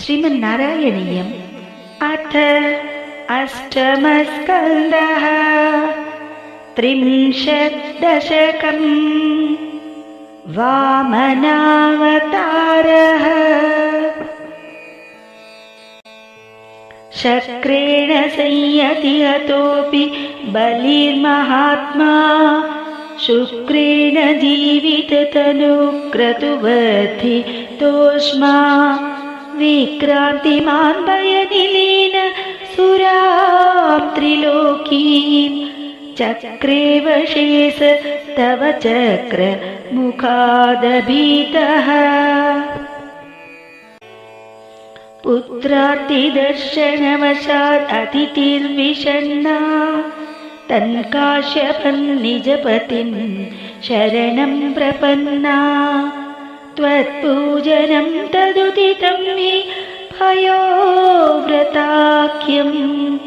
श्रीमन्नारायणीयम् अथ अष्टमस्कन्दः त्रिंशद्दशकम् वामनावतारः। शक्रेण संयति हतोऽपि बलिर्महात्मा। शुक्रेण जीविततनुक्रतुवधि तोष्मा विक्रान्तिमान् भयनिलीन सुरां त्रिलोकीं चक्रेव शेष तव चक्रमुखादभीतः पुत्रार्तिदर्शनवशात् अतिथिर्विषण्णा तन्काश्यपन्निजपतिं शरणं प्रपन्ना त्वत्पूजनं तदुदितं हि पयोव्रताख्यं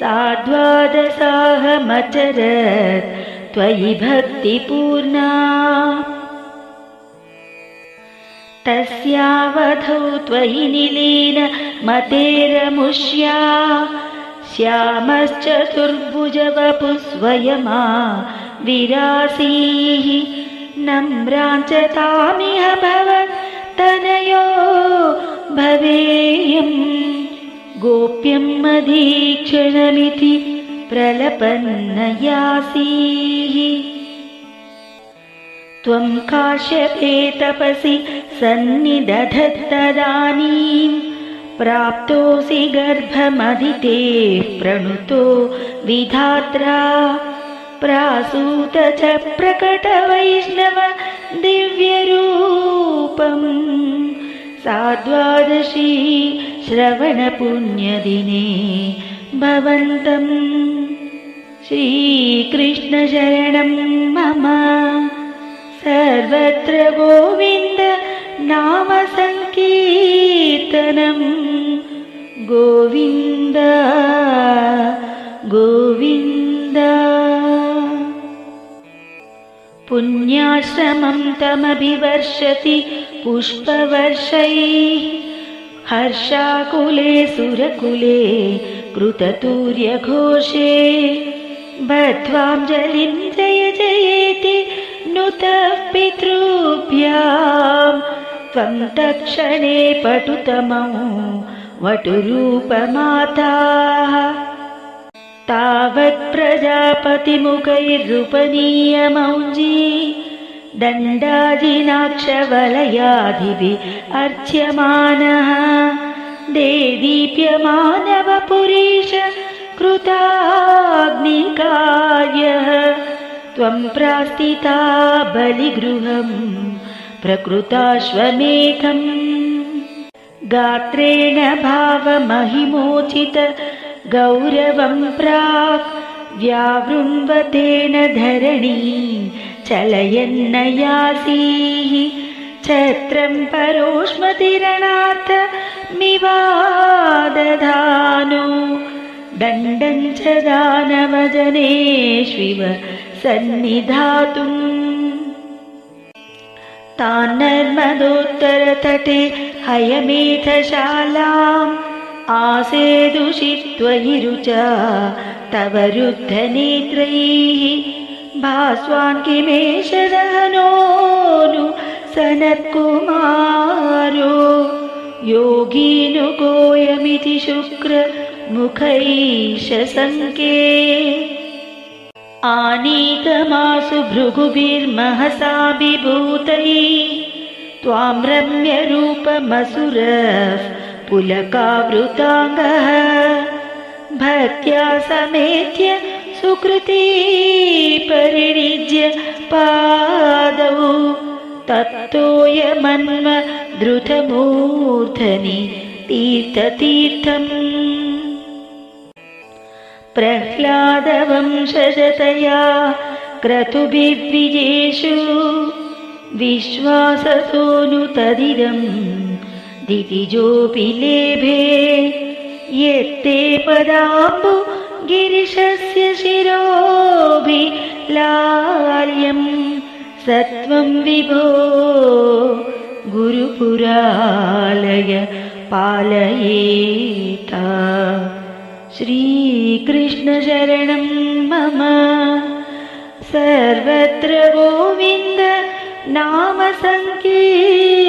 साद्वादसाहमचरत् त्वयि भक्तिपूर्णा। तस्यावधौ त्वयि निलीन मतेरमुष्या। श्यामश्चतुर्भुजवपु स्वयमा विरासीः नम्राञ्चतामिह भवत्तनयो भवेयम्। गोप्यं मदीक्षणमिति प्रलपन्नयासीः। त्वं काश्यपे तपसि सन्निदधत्तदानीं प्राप्तोऽसि गर्भमदिते प्रणुतो विधात्रा प्रासूत च प्रकटवैष्णव दिव्यरूपम् सा द्वादशी श्रवणपुण्यदिने भवन्तम् श्रीकृष्णशरणं मम। सर्वत्र गोविन्द नाम सङ्कीर्तनं। गोविन्द गोविन्द पुण्याश्रमं तमभिवर्षति पुष्पवर्षैः। हर्षाकुले सुरकुले कृततूर्यघोषे। बद्ध्वाञ्जलिं जय जयेति नुतः पितृभ्यां त्वं तत्क्षणे पटुतमौ वटुरूपमाताः तावत् प्रजापतिमुखैरुपनीयमौञ्जी दण्डाजिनाक्षवलयाधिभिः अर्च्यमानः। देदीप्यमानवपुरीश कृताग्निकार्यः। त्वं प्रास्थिता बलिगृहं प्रकृताश्वमेधम्। गात्रेण भावमहिमोचित गौरवं प्राक् व्यावृण्वतेन धरणी चलयन्नयासीः छत्रं परोष्मतिरणात् मिवादधानो। दण्डं च दानवजनेष्विव सन्निधातुम्। तान्नर्मदोत्तरतटे हयमेधशालाम् आसेदुषि रुचा तव रुद्धनेत्रैः भास्वान् किमेष दहनोनु सनत्कुमारो। योगीनुकोयमिति शुक्रमुखैष सङ्के। आनीकमासु भृगुभिर्महसा विभूतैः त्वां रम्यरूपमसुरः पुलकावृताङ्गः भक्त्या समेत्य सुकृती परिणिज्य पादौ तत्तोयमन्म द्रुतमूर्धनि तीर्थतीर्थम्। प्रह्लादवंशजतया क्रतुभिर्विजेषु विश्वाससोऽनुतदिदम् दितिजोऽपि लेभे यत्ते पदाम्बु गिरिशस्य शिरोभिलार्यं सत्वं विभो गुरुपुरालय पालयेता। श्रीकृष्णशरणं मम सर्वत्र गोविन्द नामसङ्कीर्तनम् गोविन्द